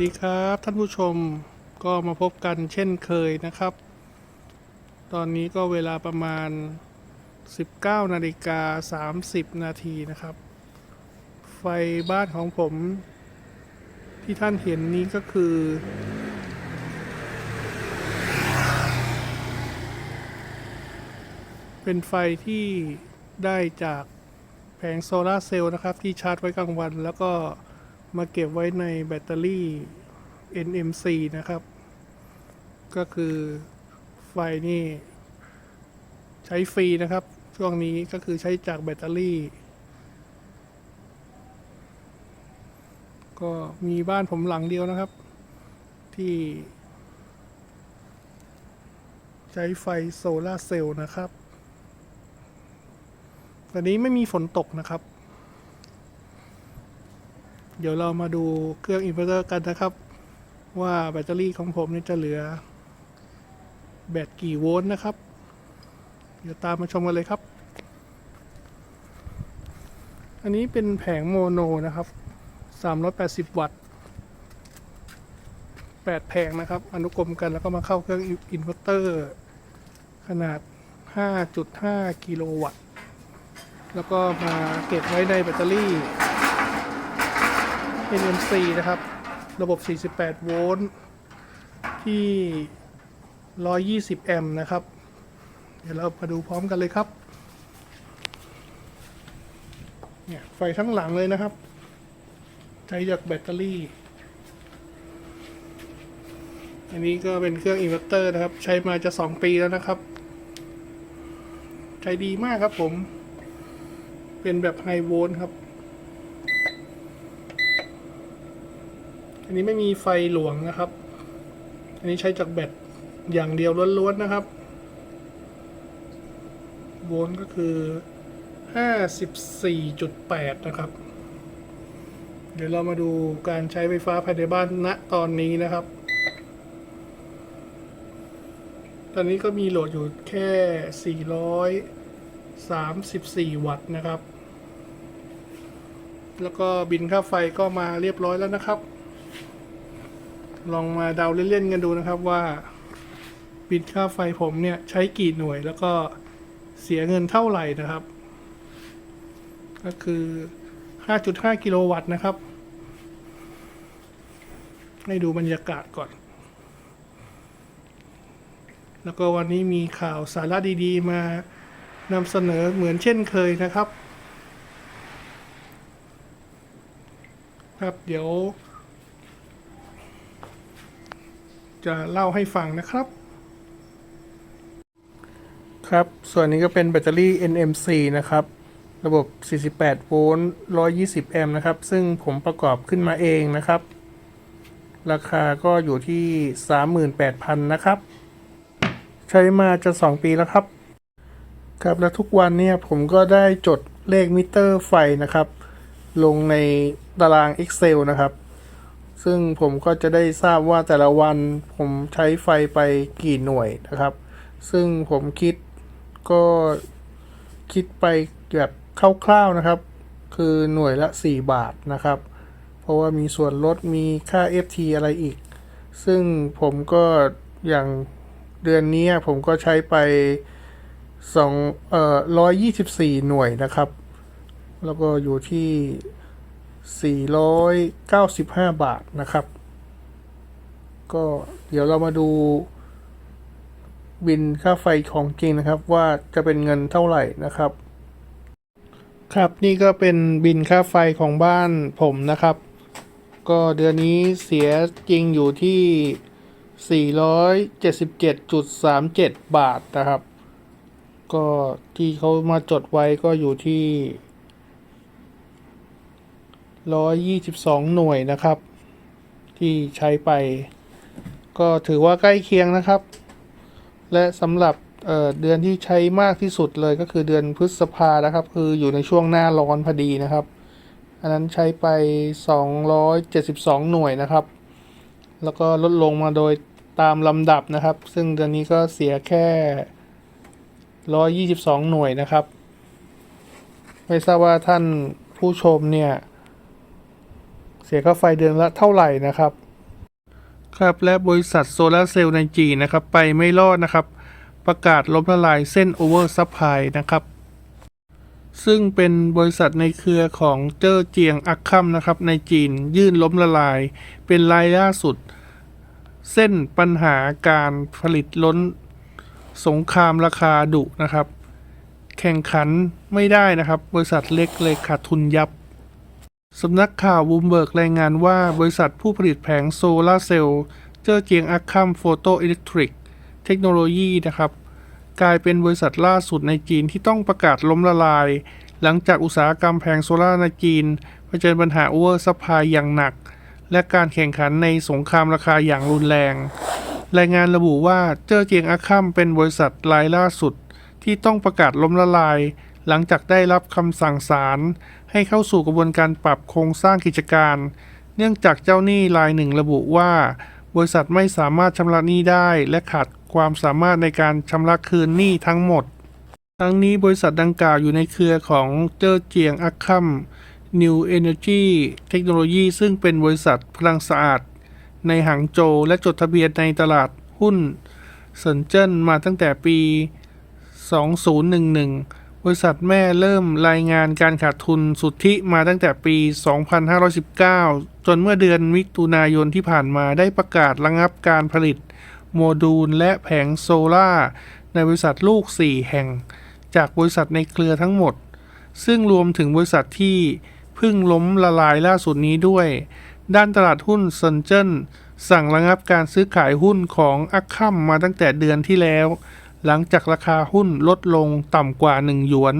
วัสดีครับ ท่านผู้ชมก็มาพบกันเช่นเคยนะครับ ตอนนี้ก็เวลาประมาณ 19นาฬิกา30 นาทีนะครับ ไฟบ้านของผม ที่ท่านเห็นนี้ก็คือ เป็นไฟที่ได้จากแผงโซลาเซลล์นะครับ ที่ชาร์จไว้กลางวันแล้วก็ มาเก็บไว้ในแบตเตอรี่ NMC นะครับ ก็คือไฟนี่ใช้ฟรีนะครับ ช่วงนี้ก็คือใช้จากแบตเตอรี่ ก็มีบ้านผมหลังเดียวนะครับ ที่ ใช้ไฟโซลาเซลล์นะครับ ตอนนี้ไม่มีฝนตกนะครับ เดี๋ยวเรามาดูเครื่องอินเวอร์เตอร์กันนะครับ ว่าแบตเตอรี่ของผมนี่จะเหลือ แบตกี่โวลต์นะครับ เดี๋ยวตามมาชมกันเลยครับ อันนี้เป็นแผงโมโนนะครับ 380 วัตต์8แผงนะครับ อนุกรมกันแล้วก็มาเข้าเครื่องอินเวอร์เตอร์ ขนาด 5.5 กิโลวัตต์ แล้วก็มาเก็บไว้ในแบตเตอรี่ NMC นะครับ ระบบ 48 โวลต์ที่ 120 แอมป์นะครับ เดี๋ยวเรามาดูพร้อมกันเลยครับ เนี่ยไฟทั้งหลังเลยนะครับ ใช้จากแบตเตอรี่ อันนี้ก็เป็นเครื่องอินเวอร์เตอร์นะครับ ใช้มาจะ 2 ปีแล้วนะครับ ใช้ดีมากครับผม เป็นแบบไฮโวลต์ครับ อันนี้ไม่มีไฟหลวงนะครับ อันนี้ใช้จากแบตอย่างเดียวล้วนๆนะครับ โวลต์ก็คือ 54.8 นะครับ เดี๋ยวเรามาดูการใช้ไฟฟ้าภายในบ้านณตอนนี้นะครับ ตอนนี้ก็มีโหลดอยู่แค่ 434 วัตต์นะครับ แล้วก็บินค่าไฟก็มาเรียบร้อยแล้วนะครับ ลองมาเดาเล่นๆกันดูนะครับว่าบินค่าไฟผมเนี่ยใช้กี่หน่วยแล้วก็เสียเงินเท่าไหร่นะครับ ก็คือ 5.5 กิโลวัตต์นะครับ ให้ดูบรรยากาศก่อน แล้วก็วันนี้มีข่าวสาระดีๆ มานำเสนอเหมือนเช่นเคยนะครับ ครับเดี๋ยว จะเล่าให้ฟังนะครับ ครับ ส่วนนี้ก็เป็นแบตเตอรี่ NMC นะครับ ระบบ 48 โวลต์ 120 แอมป์นะครับ ซึ่งผมประกอบขึ้นมาเองนะครับ ราคาก็อยู่ที่ 38,000 นะครับ ใช้มาจะ 2 ปีแล้วครับ ครับ แล้วทุกวันเนี่ยผมก็ได้จดเลขมิเตอร์ไฟนะครับ ลงในตาราง Excel นะครับ ซึ่งผมก็จะได้ทราบว่าแต่ละวันผมใช้ไฟไปกี่หน่วยนะครับ ซึ่งผมคิดก็คิดไปแบบคร่าวๆนะครับ คือหน่วยละ 4 บาทนะครับ เพราะว่ามีส่วนลดมีค่า FT อะไรอีก ซึ่งผมก็อย่างเดือนนี้ผมก็ใช้ไป2เอ่อ124 หน่วยนะครับ แล้วก็อยู่ที่ 495 บาทนะครับ ก็เดี๋ยวเรามาดู บินค่าไฟของจริงนะครับ ว่าจะเป็นเงินเท่าไหร่นะครับ ครับนี่ก็เป็นบินค่าไฟของบ้านผมนะครับ ก็เดือนนี้เสียจริงอยู่ที่ 477.37 บาทนะครับ ก็ที่เขามาจดไว้ก็อยู่ที่ 122 หน่วยนะครับ ที่ใช้ไป ก็ถือว่าใกล้เคียงนะครับ และสำหรับเเดือนที่ใช้มากที่สุดเลยก็คือเดือนพฤษภานะครับ คืออยู่ในช่วงหน้าร้อนพอดีนะครับ อันนั้นใช้ไป 272 หน่วยนะครับ แล้วก็ลดลงมาโดยตามลำดับนะครับ ซึ่งเดือนนี้ก็เสียแค่ 122 หน่วยนะครับ ไม่ทราบว่าท่านผู้ชมเนี่ย สียค่าไฟเดือนละเท่าไหร่นะครับ ครับและบริษัทโซลาเซลล์ในจีนนะครับ ไปไม่รอดนะครับ ประกาศล้มละลายเส้นโอเวอร์ซัพพลายนะครับ ซึ่งเป็นบริษัทในเครือของเจ้อเจียงอักคัมนะครับ ในจีนยื่นล้มละลาย เป็นรายล่าสุด เส้นปัญหาการผลิตล้น สงครามราคาดุนะครับ แข่งขันไม่ได้นะครับ บริษัทเล็กเลยขาดทุนยับ สำนักข่าวบูมเบิร์กรายงานว่าบริษัทผู้ผลิตแผงโซลาร์เซลล์เจ้อเจียงอักคัมโฟโตอิเล็กทริกเทคโนโลยีนะครับ กลายเป็นบริษัทล่าสุดในจีนที่ต้องประกาศล้มละลาย หลังจากอุตสาหกรรมแผงโซลาร์ในจีนเผชิญปัญหาโอเวอร์ซัพพลายอย่างหนัก และการแข่งขันในสงครามราคาอย่างรุนแรง รายงานระบุว่าเจ้อเจียงอาคัมเป็นบริษัทรายล่าสุด ที่ต้องประกาศล้มละลาย หลังจากได้รับคำสั่งศาล ให้เข้าสู่กระบวนการปรับโครงสร้างกิจการ เนื่องจากเจ้าหนี้รายหนึ่งระบุว่า บริษัทไม่สามารถชำระหนี้ได้ และขาดความสามารถในการชำระคืนหนี้ทั้งหมด ทั้งนี้บริษัทดังกล่าวอยู่ในเครือของเจ้อเจียงอักคัม New Energy Technology ซึ่งเป็นบริษัทพลังสะอาด ในหางโจวและจดทะเบียนในตลาดหุ้นเซินเจิ้นมาตั้งแต่ปี 2011 บริษัทแม่เริ่มรายงานการขาดทุนสุทธิมาตั้งแต่ปี 2519 จนเมื่อเดือนมิถุนายนที่ผ่านมาได้ประกาศระงับการผลิต โมดูลและแผงโซล่าในบริษัทลูก 4 แห่ง จากบริษัทในเครือทั้งหมด ซึ่งรวมถึงบริษัทที่เพิ่งล้มละลายล่าสุดนี้ด้วย ด้านตลาดหุ้นเซินเจิ้นสั่งระงับการซื้อขายหุ้นของอักคัมมาตั้งแต่เดือนที่แล้ว หลังจากราคาหุ้นลดลงต่ำกว่า 1 หยวน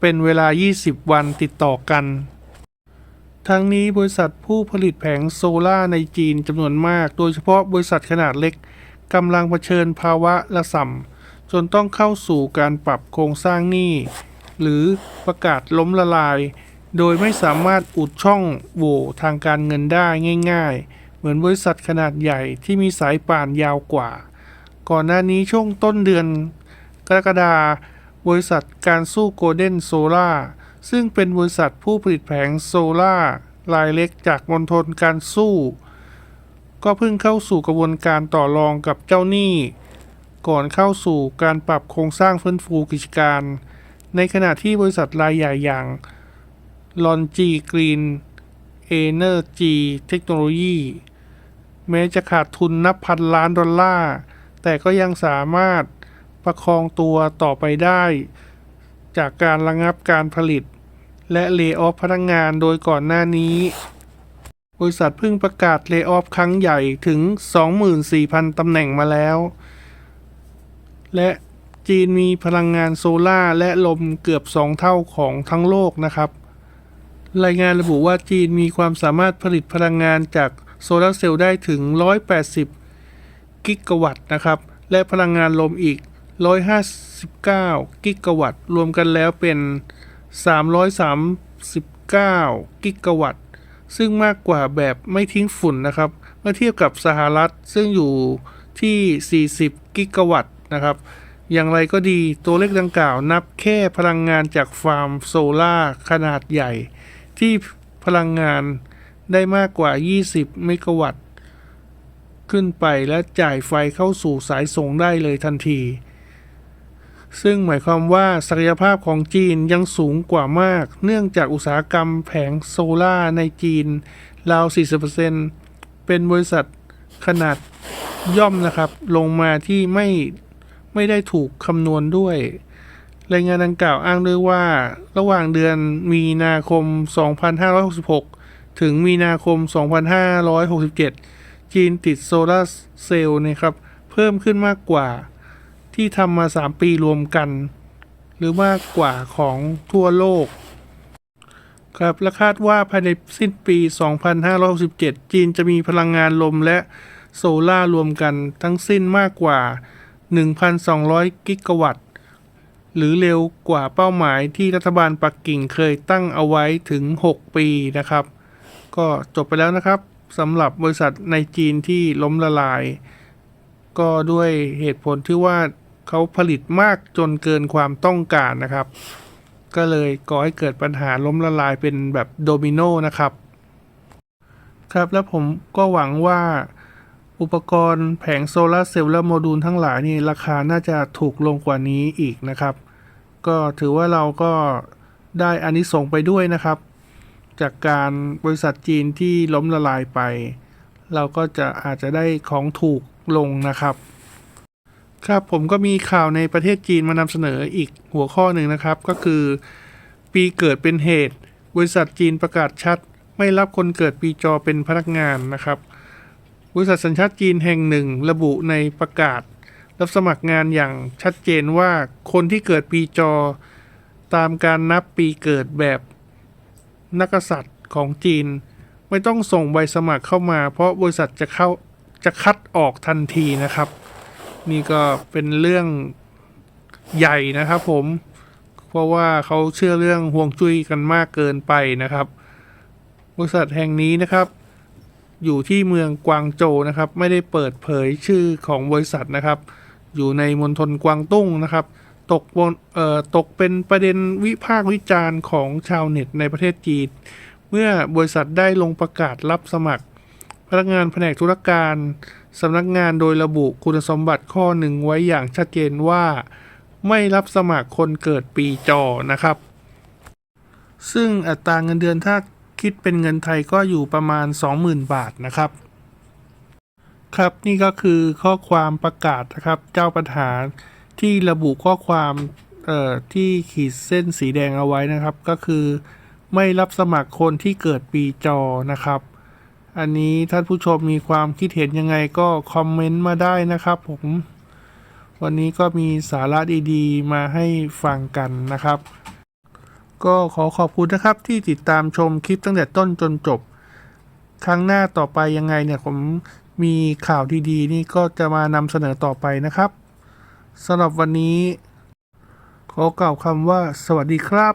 เป็นเวลา 20 วันติดต่อกัน ทั้งนี้บริษัทผู้ผลิตแผงโซล่าในจีนจำนวนมาก โดยเฉพาะบริษัทขนาดเล็กกำลังเผชิญภาวะระส่ำจนต้องเข้าสู่การปรับโครงสร้างหนี้ หรือประกาศล้มละลาย โดยไม่สามารถอุดช่องโหว่ทางการเงินได้ง่าย ๆ เหมือนบริษัทขนาดใหญ่ที่มีสายป่านยาวกว่า ก่อนหน้านี้ช่วงต้นเดือนกรกฎาบริษัทการสู้โกลเด้นโซล่าซึ่งเป็นบริษัทผู้ผลิตแผงโซล่ารายเล็กจากมณฑลการสู้ ก็เพิ่งเข้าสู่กระบวนการต่อรองกับเจ้าหนี้ ก่อนเข้าสู่การปรับโครงสร้างฟื้นฟูกิจการ ในขณะที่บริษัทรายใหญ่อย่างลอนจีกรีนเอเนอร์จีเทคโนโลยีแม้จะขาดทุนนับพันล้านดอลลาร์ แต่ก็ยังสามารถประคองตัวต่อไปได้ จากการระงับการผลิต และเล y o ออฟพนักงงานโดยก่อนหน้านี้ บริษัทเพิ่งประกาศเล y o ออฟครั้งใหญ่ถึง 24,000 ตำแหน่งมาแล้ว และจีนมีพลังงานโซลาร์และลมเกือบ 2 เท่าของทั้งโลกนะครับ รายงานระบุว่าจีนมีความสามารถผลิตพลังงานจากโซลาร์เซลล์ได้ถึง 180 กิกะวัตต์นะครับ และพลังงานลมอีก 159 กิกะวัตต์ รวมกันแล้วเป็น 339 กิกะวัตต์ ซึ่งมากกว่าแบบไม่ทิ้งฝุ่นนะครับ เมื่อเทียบกับสหรัฐซึ่งอยู่ที่ 40 กิกะวัตต์นะครับอย่างไรก็ดีตัวเลขดังกล่าวนับแค่พลังงานจากฟาร์มโซลาร์ขนาดใหญ่ ที่พลังงานได้มากกว่า 20 เมกะวัตต์ ขึ้นไปและจ่ายไฟเข้าสู่สายส่งได้เลยทันที ซึ่งหมายความว่าศักยภาพของจีนยังสูงกว่ามาก เนื่องจากอุตสาหกรรมแผงโซลาในจีน ราว 40%เป็นบริษัทขนาดย่อมนะครับ ลงมาที่ไม่ไม่ได้ถูกคำนวณด้วย รายงานดังกล่าวอ้างด้วยว่า ระหว่างเดือนมีนาคม 2566 ถึงมีนาคม 2567 จีนติดโซลาร์เซลล์นะครับเพิ่มขึ้นมากกว่าที่ทำมา 3 ปีรวมกัน หรือมากกว่าของทั่วโลก ครับและคาดว่าภายในสิ้นปี 2567 จีนจะมีพลังงานลมและโซลาร์รวมกันทั้งสิ้นมากกว่า 1,200 กิกะวัตต์ หรือเร็วกว่าเป้าหมายที่รัฐบาลปักกิ่งเคยตั้งเอาไว้ถึง 6 ปีนะครับ ก็จบไปแล้วนะครับ สำหรับบริษัทในจีนที่ล้มละลาย ก็ด้วยเหตุผลที่ว่าเขาผลิตมากจนเกินความต้องการนะครับ ก็เลยก่อให้เกิดปัญหาล้มละลายเป็นแบบโดมิโนนะครับ ครับแล้วผมก็หวังว่าอุปกรณ์แผงโซลาร์เซลล์และโมดูลทั้งหลายนี่ราคาน่าจะถูกลงกว่านี้อีกนะครับ ก็ถือว่าเราก็ได้อานิสงส์ไปด้วยนะครับ จากการบริษัทจีนที่ล้มละลายไป เราก็จะอาจจะได้ของถูกลงนะครับ ครับผมก็มีข่าวในประเทศจีนมานำเสนออีกหัวข้อหนึ่งนะครับ ก็คือ ปีเกิดเป็นเหตุ บริษัทจีนประกาศชัด ไม่รับคนเกิดปีจอเป็นพนักงานนะครับ บริษัทสัญชาติจีนแห่งหนึ่ง ระบุในประกาศ รับสมัครงานอย่างชัดเจนว่าคนที่เกิดปีจอ ตามการนับปีเกิดแบบ นักกษัตริย์ของจีน ไม่ต้องส่งใบสมัครเข้ามา เพราะบริษัทจะเข้าจะคัดออกทันทีนะครับ นี่ก็เป็นเรื่องใหญ่นะครับผม เพราะว่าเขาเชื่อเรื่องห่วงจุ้ยกันมากเกินไปนะครับ บริษัทแห่งนี้นะครับ อยู่ที่เมืองกวางโจวนะครับ ไม่ได้เปิดเผยชื่อของบริษัทนะครับ อยู่ในมณฑลกวางตุ้งนะครับ ตกบนเอ่อตกเป็นประเด็นวิพากษ์วิจารณ์ของชาวเน็ตในประเทศจีน เมื่อบริษัทได้ลงประกาศรับสมัคร พนักงานแผนกธุรการสำนักงานโดยระบุคุณสมบัติข้อหนึ่งไว้อย่างชัดเจนว่า ไม่รับสมัครคนเกิดปีจอนะครับ ซึ่งอัตราเงินเดือนถ้าคิดเป็นเงินไทยก็อยู่ประมาณ 20,000 บาทนะครับ ครับนี่ก็คือข้อความประกาศนะครับเจ้าปัญหา ที่ระบุข้อความเอ่อที่ขีดเส้นสีแดงเอาไว้นะครับ ก็คือไม่รับสมัครคนที่เกิดปีจอนะครับ อันนี้ท่านผู้ชมมีความคิดเห็นยังไงก็คอมเมนต์มาได้นะครับผม วันนี้ก็มีสาระดีๆ มาให้ฟังกันนะครับ ก็ขอขอบคุณนะครับที่ติดตามชมคลิปตั้งแต่ต้นจนจบ ครั้งหน้าต่อไปยังไงเนี่ยผมมีข่าวดีๆ นี่ก็จะมานำเสนอต่อไปนะครับ สำหรับวันนี้ ขอกล่าวคำว่าสวัสดีครับ